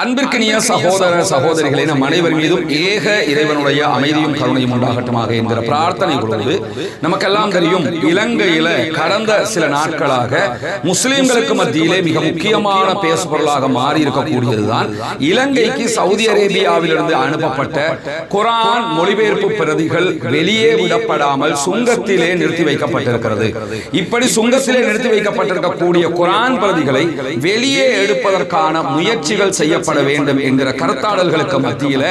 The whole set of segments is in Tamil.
அன்பிற்கினிய சகோதர சகோதரிகளை நம் அனைவர் மீதும் ஏக இறைவனுடைய அமைதியும் கருணையும் உண்டாகட்டுமாக என்கிற பிரார்த்தனைகளோடு நமக்கெல்லாம் தெரியும் இலங்கையில கடந்த சில நாட்களாக முஸ்லிம்களுக்கு மத்தியிலே மிக முக்கியமான பேசுபொருளாக மாறி இருக்கக்கூடியதுதான் இலங்கைக்கு சவுதி அரேபியாவிலிருந்து அனுப்பப்பட்ட குரான் மொழிபெயர்ப்பு பிரதிகள் வெளியே விடப்படாமல் சுங்கத்திலே நிறுத்தி வைக்கப்பட்டிருக்கிறது. இப்படி சுங்கத்திலே நிறுத்தி வைக்கப்பட்டிருக்கக்கூடிய குரான் பிரதிகளை வெளியே எடுப்பதற்கான முயற்சிகள் செய்யப்பட வேண்டும் என்கிற கருத்தாடல்களுக்கு மத்தியில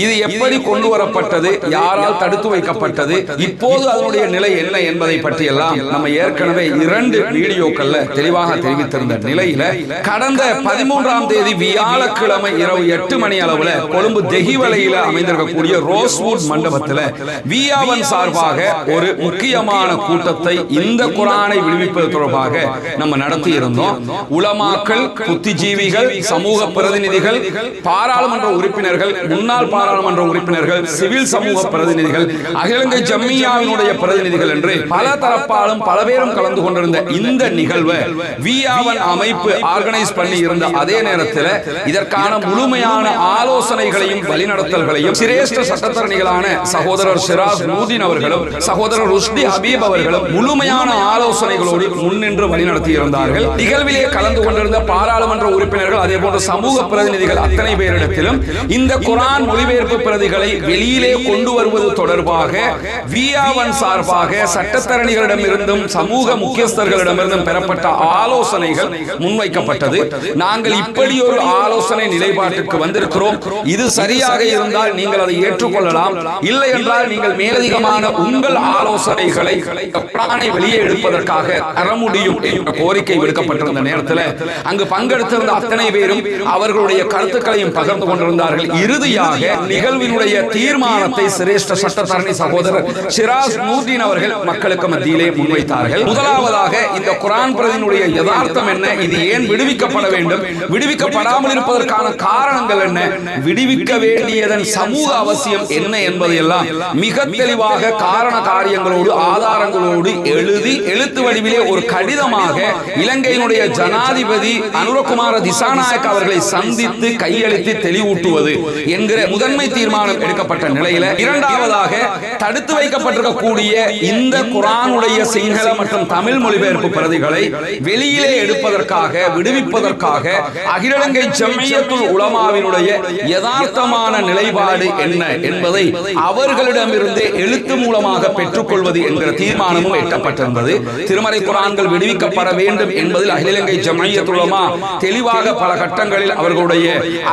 இது எப்படி கொண்டு வரப்பட்டது யாரால் தடுத்து வைக்கப்பட்டது? இப்போது அதனுடைய நிலை என்ன என்பதை பற்றி எல்லாம் நம்ம ஏற்கனவே இரண்டு வீடியோக்கள்ல தெளிவாக தெரிவித்திருந்த நிலையில கடந்த பதிமூன்றாம் தேதி வியாழக்கிழமை இரவு எட்டு மணி அளவுல கொழும்பு தெஹிவலையில அமைந்திருக்கக்கூடிய ரோஸ்வுட் மண்டபத்தில் வியாவன் சார்பாக ஒரு முக்கியமான கூட்டத்தை இந்த குரானை விடுவிப்பது தொடர்பாக நம்ம நடத்தி இருந்தோம் உலமாக்கள் புத்திஜீவிகள் சமூக பிரதிநிதிகள் பாராளுமன்ற உறுப்பினர்கள் முன்னாள் பாராளுமன்ற உறுப்பினர்கள் சிவில் சமூக பிரதிநிதிகள் அகிலங்கை ஜம்மியாவினுடைய பிரதிநிதிகள் என்று பல தரப்பாலும் பல பேரும் கலந்து கொண்டிருந்த இந்த நிகழ்வு வியாவன் அமைப்பு ஆர்கனைஸ் பண்ணி இருந்த அதே நேரத்தில் இதற்கான முழுமையான ஆலோசனைகளையும் வழிநடத்தல்களையும் சிரேஷ்ட சட்டத்தரணிகளான சகோதரர் சிராஜ் நூதின் அவர்களும் சகோதரர் ருஷ்டி ஹபீப் அவர்களும் முழுமையான ஆலோசனைகளோடு முன்னின்று வழிநடத்தி இருந்தார்கள் நிகழ்விலே கலந்து கொண்டிருந்த பாராளுமன்ற உறுப்பினர்கள் அதே போன்ற சமூக பிரதிநிதிகள் அத்தனை பேரிடத்திலும் இந்த குரான் மொழிபெயர்ப்பு பிரதிகளை வெளியிலே கொண்டு வருவது தொடர்பாக வியாவன் சார்பாக சட்டத்தரணிகளிடமிருந்தும் சமூக முக்கியஸ்தர்களிடமிருந்தும் பெறப்பட்ட ஆலோசனைகள் முன்வைக்கப்பட்டது. நாங்கள் இப்படி ஒரு ஆலோசனை நிலைப்பாட்டிற்கு வந்திருக்கிறோம். இது சரியாக இருந்தால் நீங்கள் அதை ஏற்றுக்கொள்ளலாம். இல்லை என்றால் நீங்கள் மேலதிகமான உங்கள் ஆலோசனைகளை வெளியே எடுப்பதற்காக தர முடியும் என்ற கோரிக்கை விடுக்கப்பட்டிருந்த நேரத்தில் அங்கு பங்கெடுத்திருந்த அத்தனை பேரும் அவர்களுடைய கருத்துக்களையும் பகிர்ந்து கொண்டிருந்தார்கள். இறுதியாக நிகழ்வினுடைய தீர்மானத்தை சிரேஷ்ட சட்டத்தரணி சகோதரர் சிராஸ் நூர்தீன் அவர்கள் மக்களுக்கு மத்தியிலே முன்வைத்தார்கள். முதலாவதாக இந்த குரான் பிரதியினுடைய யதார்த்தம் என்ன? இது ஏன் விடுவிக்கப்பட வேண்டும்? விடுவிக்கப்படாமல் இருப்பதற்கான காரணங்கள் என்ன? விடுவிக்க வேண்டியதன் சமூக அவசியம் என்ன என்பதையெல்லாம் மிக தெளிவாக காரண காரியங்களோடு ஆதாரங்களோடு எழுதி எழுத்து வடிவிலே ஒரு கடிதமாக இலங்கையினுடைய ஜனாதிபதி அனுரகுமார திசாநாயக் அவர்களை சந்தி சந்தித்து கையளித்து தெளிவூட்டுவது என்கிற முதன்மை தீர்மானம் எடுக்கப்பட்ட நிலையில இரண்டாவதாக தடுத்து வைக்கப்பட்டிருக்கக்கூடிய இந்த குரானுடைய சிங்கள மற்றும் தமிழ் மொழிபெயர்ப்பு பிரதிகளை வெளியிலே எடுப்பதற்காக விடுவிப்பதற்காக அகிலங்கை ஜம்மியத்துல் உலமாவினுடைய யதார்த்தமான நிலைப்பாடு என்ன என்பதை அவர்களிடமிருந்து எழுத்து மூலமாக பெற்றுக்கொள்வது என்கிற தீர்மானமும் எட்டப்பட்டிருந்தது. திருமறை குரான்கள் விடுவிக்கப்பட வேண்டும் என்பதில் அகிலங்கை ஜம்மியத்துல் உலமா தெளிவாக பல கட்டங்களில் அவர்களுடைய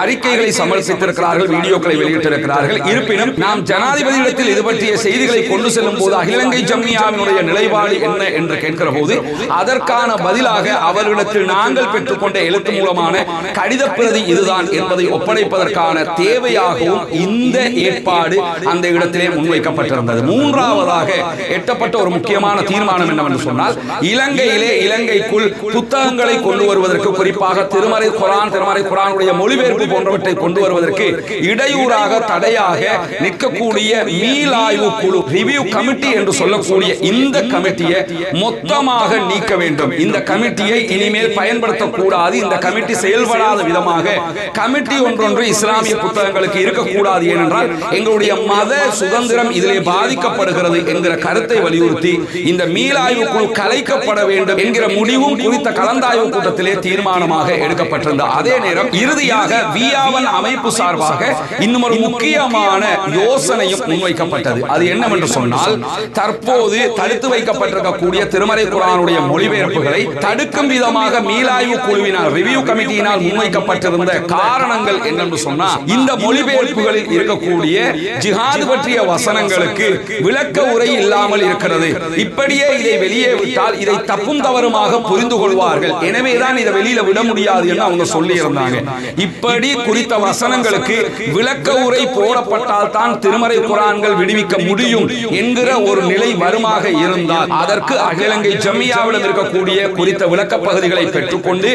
அறிக்கைகளை சமர்ப்பித்திருக்கிறார்கள் வீடியோக்களை வெளியிட்டிருக்கிறார்கள். இருப்பினும் நாம் ஜனாதிபதியிடத்தில் இது பற்றிய செய்திகளை கொண்டு செல்லும் போது அகில இலங்கை ஜம்மியாவினுடைய நிலைப்பாடு என்ன என்று கேட்கிற போது அதற்கான பதிலாக அவர்களிடத்தில் நாங்கள் பெற்றுக்கொண்ட எழுத்து மூலமான கடித பிரதி இதுதான் என்பதை ஒப்படைப்பதற்கான தேவையாகவும் இந்த ஏற்பாடு அந்த இடத்திலே முன்வைக்கப்பட்டிருந்தது. மூன்றாவதாக எட்டப்பட்ட ஒரு முக்கியமான தீர்மானம் என்னவென்று சொன்னால் இலங்கையிலே இலங்கைக்குள் புத்தகங்களை கொண்டு வருவதற்கு குறிப்பாக திருமறை குரான் திருமறை குரானுடைய மொழிபெயர்ப்பு போன்றவற்றை கொண்டு வருவதற்கு இடையூறாக தடையாக நிற்கக்கூடிய மீளாய்வு குழு ரிவ்யூ கமிட்டி என்று சொல்லக்கூடிய இந்த கமிட்டியை மொத்தமாக நீக்க வேண்டும். இந்த கமிட்டியை இனிமேல் பயன்படுத்தக்கூடாது. இந்த கமிட்டி செயல்படாத விதமாக கமிட்டி ஒன்றொன்று இஸ்லாமிய புத்தகங்களுக்கு இருக்கக்கூடாது. ஏனென்றால் எங்களுடைய மத சுதந்திரம் இதிலே பாதிக்கப்படுகிறது என்கிற கருத்தை வலியுறுத்தி இந்த மீளாய்வு குழு கலைக்கப்பட வேண்டும் என்கிற முடிவும் குறித்த கலந்தாய்வு கூட்டத்திலே தீர்மானமாக எடுக்கப்பட்டிருந்த அதே நேரம் இரு இறுதியாக வியாவன் அமைப்பு சார்பாக இன்னும் ஒரு முக்கியமான யோசனையும் முன்வைக்கப்பட்டது. அது என்னவென்று சொன்னால் தற்போது தடுத்து வைக்கப்பட்டிருக்கக்கூடிய திருமறை குரானுடைய மொழிபெயர்ப்புகளை தடுக்கும் விதமாக மீளாய்வு குழுவினால் ரிவ்யூ கமிட்டியினால் முன்வைக்கப்பட்டிருந்த காரணங்கள் என்னென்று சொன்னால் இந்த மொழிபெயர்ப்புகளில் இருக்கக்கூடிய ஜிஹாது பற்றிய வசனங்களுக்கு விளக்க உரை இல்லாமல் இருக்கிறது. இப்படியே இதை வெளியே விட்டால் இதை தப்பும் தவறுமாக புரிந்து கொள்வார்கள் எனவேதான் இதை வெளியில விட முடியாது என்று அவங்க சொல்லி இருந்தாங்க இப்படி குறித்த வசனங்களுக்கு விளக்க உரை போடப்பட்டால் தான் திருமறை குரான்கள் விடுவிக்க முடியும் என்கிற ஒரு நிலை வருமாக இருந்தால் அதற்கு அகிலங்கை ஜம்மியாவிடம் இருக்கக்கூடிய குறித்த விளக்க பகுதிகளை பெற்றுக்கொண்டு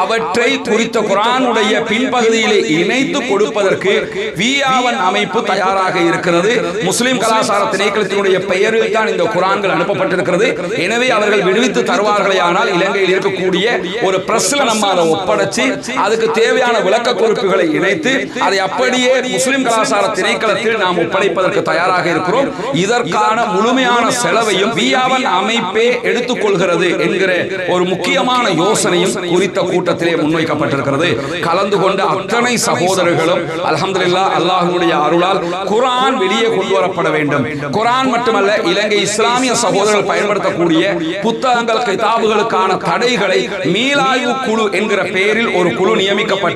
அவற்றை குறித்த குரானுடைய பின்பகுதியிலே இணைத்து கொடுப்பதற்கு வியாவன் அமைப்பு தயாராக இருக்கிறது. முஸ்லிம் கலாச்சார திணைக்களத்தினுடைய பெயரில் தான் இந்த குரான்கள் அனுப்பப்பட்டிருக்கிறது. எனவே அவர்கள் விடுவித்து தருவார்களே ஆனால் இலங்கையில் இருக்கக்கூடிய ஒரு பிரஸ்ல நம்ம அதை ஒப்படைச்சு அதுக்கு தேவையான தேவையான விளக்க குறிப்புகளை இணைத்து அதை அப்படியே முஸ்லிம் கலாச்சார திணைக்களத்தில் நாம் ஒப்படைப்பதற்கு தயாராக இருக்கிறோம். இதற்கான முழுமையான செலவையும் வியாவன் அமைப்பே எடுத்துக்கொள்கிறது என்கிற ஒரு முக்கியமான யோசனையும் குறித்த கூட்டத்திலே முன்வைக்கப்பட்டிருக்கிறது. கலந்து கொண்ட அத்தனை சகோதரர்களும் அல்ஹம்துலில்லா அல்லாஹ்வுடைய அருளால் குர்ஆன் வெளியே கொண்டு வரப்பட வேண்டும். குர்ஆன் மட்டுமல்ல இலங்கை இஸ்லாமிய சகோதரர்கள் பயன்படுத்தக்கூடிய புத்தகங்கள் கிதாபுகளுக்கான தடைகளை மீளாய்வு குழு என்கிற பெயரில் ஒரு குழு நியமிக்கப்பட்டு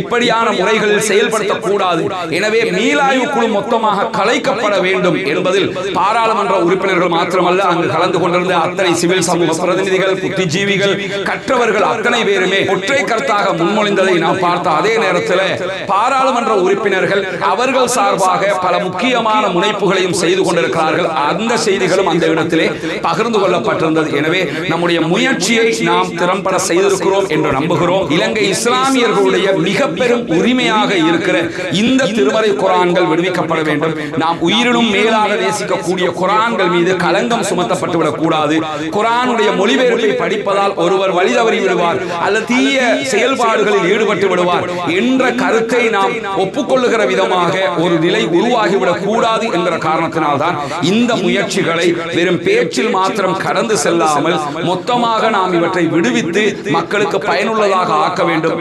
இப்படியான முறைகளில் செயல்படுத்தக்கூடாது. எனவே மீளாய்வு குழு மொத்தமாக கலைக்கப்பட வேண்டும் என்பதில் பாராளுமன்ற உறுப்பினர்கள் மாத்திரமல்ல அங்கு கலந்து கொண்டிருந்த அத்தனை சிவில் சமூக பிரதிநிதிகள் புத்திஜீவிகள் கற்றவர்கள் அத்தனை பேருமே ஒற்றை கருத்தாக முன்மொழிந்ததை நாம் பார்த்த அதே நேரத்தில் பாராளுமன்ற உறுப்பினர்கள் அவர்கள் சார்பாக பல முக்கியமான முனைப்புகளையும் செய்து கொண்டிருக்கிறார்கள். அந்த செய்திகளும் அந்த இடத்திலே பகிர்ந்து கொள்ளப்பட்டிருந்தது. எனவே நம்முடைய முயற்சியை நாம் திறம்பட செய்திருக்கிறோம் என்று நம்புகிறோம். இலங்கை இஸ்லாமியர்களுடைய மிக பெரும் உரிமையாக இருக்கிற இந்த திருமறை குரான்கள் விடுவிக்கப்பட வேண்டும். நாம் உயிரினும் மேலாக நேசிக்கக்கூடிய குரான்கள் மீது களங்கம் சுமத்தப்பட்டு விடக்கூடாது. குரானுடைய மொழிபெயர்ப்பை படிப்பதால் ஒருவர் வழி தவறி விடுவார் அல்லது தீய செயல்பாடுகளில் ஈடுபட்டு விடுவார் என்ற கருத்தை நாம் ஒப்புக்கொள்ளுகிற விதமாக ஒரு நிலை உருவாகிவிடக் கூடாது என்கிற காரணத்தினால்தான் இந்த முயற்சிகளை வெறும் பேச்சில் மாத்திரம் கடந்து செல்லாமல் மொத்தமாக நாம் இவற்றை விடுவித்து மக்களுக்கு பயனுள்ளதாக ஆக்க வேண்டும்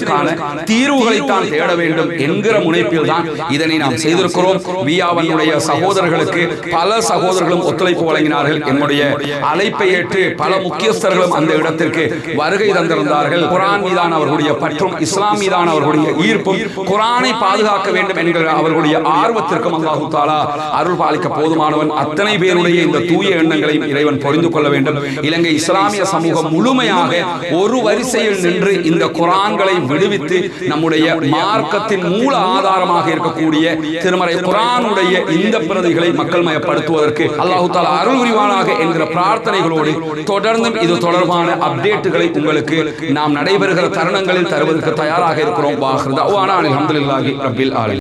பிரச்சனைகளுக்கான தீர்வுகளை தான் தேட வேண்டும் என்கிற முனைப்பில் தான் இதனை நாம் செய்திருக்கிறோம். வியாவனுடைய சகோதரர்களுக்கு பல சகோதரர்களும் ஒத்துழைப்பு வழங்கினார்கள். என்னுடைய அழைப்பை ஏற்று பல முக்கியஸ்தர்களும் அந்த இடத்திற்கு வருகை தந்திருந்தார்கள். குரான் மீதான அவர்களுடைய பற்றும் இஸ்லாம் மீதான அவர்களுடைய ஈர்ப்பும் குரானை பாதுகாக்க வேண்டும் என்கிற அவர்களுடைய ஆர்வத்திற்கும் அல்லாஹு தாலா அருள் பாலிக்க போதுமானவன். அத்தனை பேருடைய இந்த தூய எண்ணங்களையும் இறைவன் புரிந்து கொள்ள வேண்டும். இலங்கை இஸ்லாமிய சமூகம் முழுமையாக ஒரு வரிசையில் நின்று இந்த குரான்களை விடுவித்து நம்முடைய மார்க்கத்தின் மூல ஆதாரமாக இருக்கக்கூடிய திருமறை குரானுடைய இந்த பிரதிகளை மக்கள் மயப்படுத்துவதற்கு அல்லாஹு தாலா அருள் புரிவானாக என்கிற பிரார்த்தனைகளோடு தொடர்ந்தும் இது தொடர்பான அப்டேட்டுகளை உங்களுக்கு நாம் நடைபெறுகிற தருணங்களில் தருவதற்கு தயாராக இருக்கிறோம். வாஹிருதா அல்ஹம்துலில்லாஹி ரப்பில் ஆலமீன்.